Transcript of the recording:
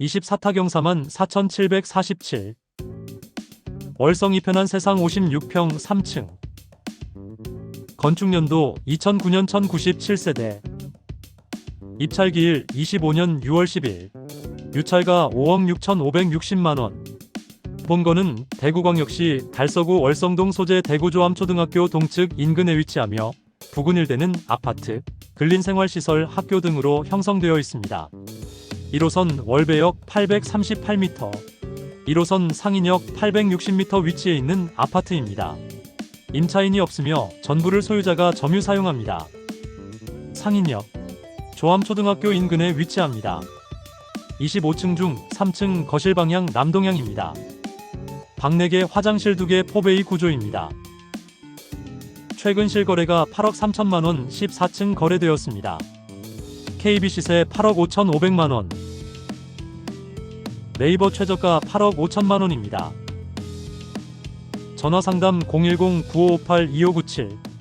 24타경사만 4,747 월성 이 편한 세상 56평 3층. 건축연도 2009년 1097세대. 입찰기일 25년 6월 10일. 유찰가 5억 6,560만원. 본건은 대구광역시 달서구 월성동 소재 대구조암초등학교 동측 인근에 위치하며 부근 일대는 아파트, 근린생활시설, 학교 등으로 형성되어 있습니다. 1호선 월배역 838m, 1호선 상인역 860m 위치에 있는 아파트입니다. 임차인이 없으며 전부를 소유자가 점유 사용합니다. 상인역 조암초등학교 인근에 위치합니다. 25층 중 3층 거실 방향 남동향입니다. 방 4개 화장실 2개 포베이 구조입니다. 최근 실거래가 8억 3천만 원 14층 거래되었습니다. KB 시세 8억 5천 5백만 원. 네이버 최저가 8억 5천만 원입니다. 전화 상담 010-9558-2597